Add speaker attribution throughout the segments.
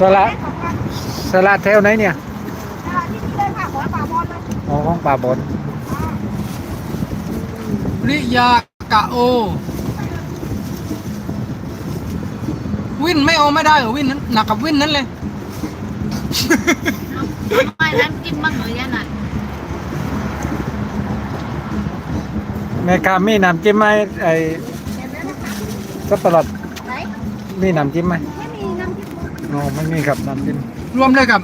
Speaker 1: สละสละแถวไหนเนี่ย
Speaker 2: ที่นี่เลยค่ะหัวป่าบอลเลย
Speaker 1: อ๋อของป่าบน
Speaker 3: ริยากะโอ วินไม่เอาไม่ได้เหรอวินนั้นหนักกับวินนั้นเลย
Speaker 2: ไม่นั้นกินบ้างหรือยังไง
Speaker 1: แม่ค้ามีน้ำจิ้มไหมไอ้สับปะรด
Speaker 2: ไหน
Speaker 1: มีน้ำจิ้มไหม
Speaker 2: ไม่มีน้ำจิ้ม
Speaker 1: อ๋อไม่มีครับน้ำจิ้ม
Speaker 3: รวมเลยกับ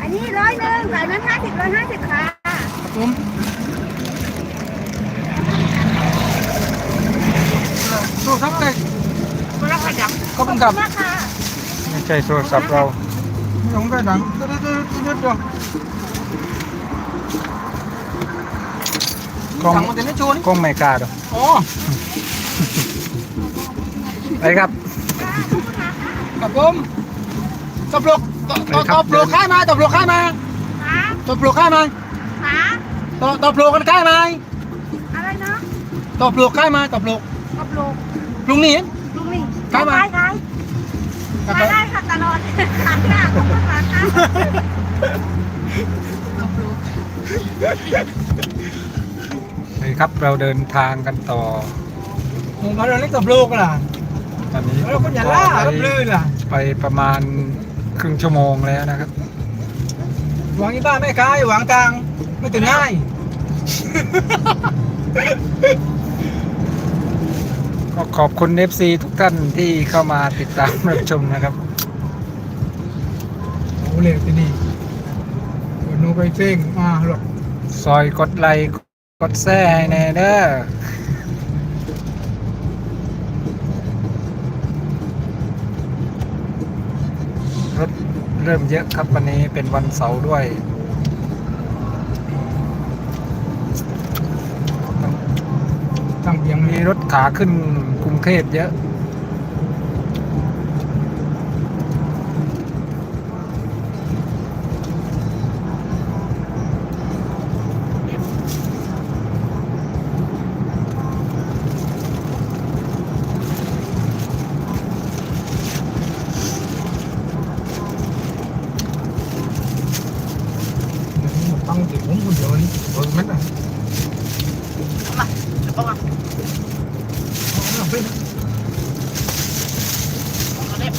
Speaker 2: อันนี้ร้อยหนึ่งใส่นั้นห้าสิบร้อยห้าสิบค่ะ
Speaker 3: ผมสู้ครับเลย
Speaker 2: รับขยับ
Speaker 3: ขอบคุณครับ
Speaker 2: มากค่ะ
Speaker 1: ไม่ใช่โทรศัพท์เรา
Speaker 3: หลงได้ดังตึ๊ดตึ๊ดตึ๊ดตึ๊ดตึ๊ด
Speaker 1: กล้อง
Speaker 3: สั่งมาแต่ไม่โชว์นี่
Speaker 1: กล้องไม่กล้าดอก
Speaker 3: อ๋อ
Speaker 1: ไปครับ
Speaker 3: ครับผม ตบปลกตบตบตบปลกค่ายมาตบปลกค่ายมา
Speaker 2: ขา
Speaker 3: ตบปลกค่ายมา
Speaker 2: ขา
Speaker 3: ตบตบปลกกันค่ายมา
Speaker 2: อะไรนะ
Speaker 3: ตบปลกค่ายมาตบปลก
Speaker 2: กับโลก
Speaker 3: ลุงนี่
Speaker 2: ลุงนี่
Speaker 3: ขายมา
Speaker 2: ขายขายขายได้ค่ะตลอดขาดหน้าของขาดหน้า
Speaker 1: ไปครับเราเดินทางกันต่อ
Speaker 3: ผมมาเรื่องเล็กตบปลกล่ะ
Speaker 1: ตอนนี้
Speaker 3: แล้วคนอย่าล่า
Speaker 1: ไป
Speaker 3: รับลื่นล่ะ
Speaker 1: ไปประมาณ ครึ่งชั่วโมงแล้วนะครับ
Speaker 3: หวังที่บ้านไม่กล้าหวังกลางไม่ถึงง่าย
Speaker 1: ก็ขอบคุณ FC ทุกท่านที่เข้ามาติดตามรับชมนะครับ
Speaker 3: โอ้เลยที่นี่วันนู้นไปเซ้งมาหรอก
Speaker 1: ซอยกดไลค์กดแซ่ให้แน่เด้อ เริ่มเยอะครับวันนี้เป็นวันเสาร์ด้วย
Speaker 3: ตั้งยัง
Speaker 1: มีรถขาขึ้นกรุงเทพเยอะ
Speaker 3: ตั้งถึงผมคนเดียวนี่เปิดไม่ได้
Speaker 2: มาเอามา
Speaker 3: เอาไปนะ
Speaker 2: เอาเล็บ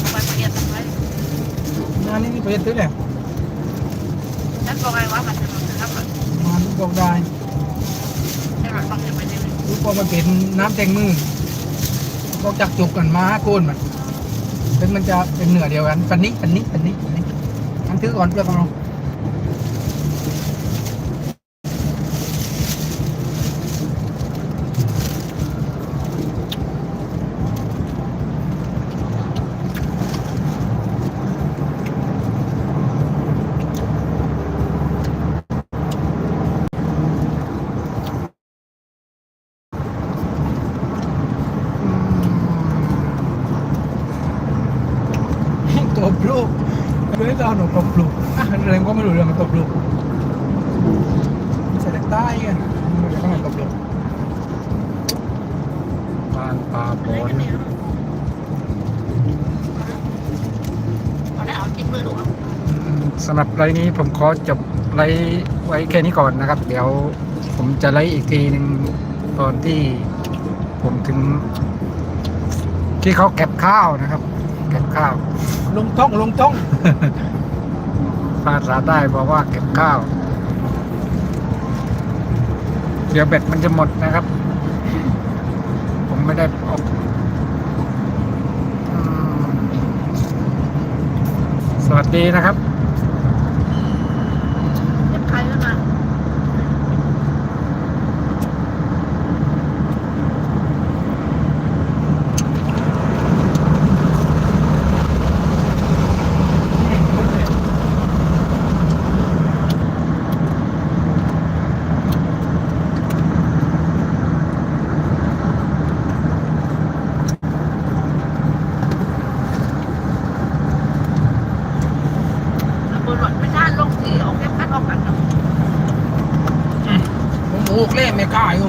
Speaker 2: เอาไปเปลี่ยนทำไม
Speaker 3: งานนี้นี่ไปซื้อแหละ
Speaker 2: ฉันบอกไงว่ามันจะมาทำอะไร
Speaker 3: มาลูกบอกได้
Speaker 2: ให้ราต้องจะไปเรื่อย
Speaker 3: ลูกบอกมันเป็นน้ำแตงมือบอกจักจุกกันมาโกนมันเป็นมันจะเป็นเหนือเดียวกันปันนี้ปันนี้ปันนี้ปันนี้อันถือก่อนเพื่อนของเร บลูกเรื่องเราหนูตบลูกอะเรื่องก็ไม่รู้เรื่องมันตบลูกใส่แต่ใต้กันไม่รู้เรื่องตบลูก
Speaker 1: บ้านป่าบอน
Speaker 2: ๆเอาได้เอาจิ้มมือดู
Speaker 1: อืมสำหรับไลน์นี้ผมขอจบไลน์ไว้แค่นี้ก่อนนะครับ เดี๋ยวผมจะไลฟ์อีกทีหนึ่งตอนที่ผมถึงที่เขาเก็บข้าวนะครับ เก็บข้าว
Speaker 3: ลงท้องลงท้อง
Speaker 1: ภาษาใต้บอกว่าเก็บข้าว เดี๋ยวเบ็ดมันจะหมดนะครับ ผมไม่ได้ออกอืมสวัสดีนะครับ
Speaker 2: เล็บใครขึ้นมา แล้วบนรถไม่ได้ ลงที่ออกเนาะ
Speaker 3: ผมโอ้เล่ไม่กล้าอยู่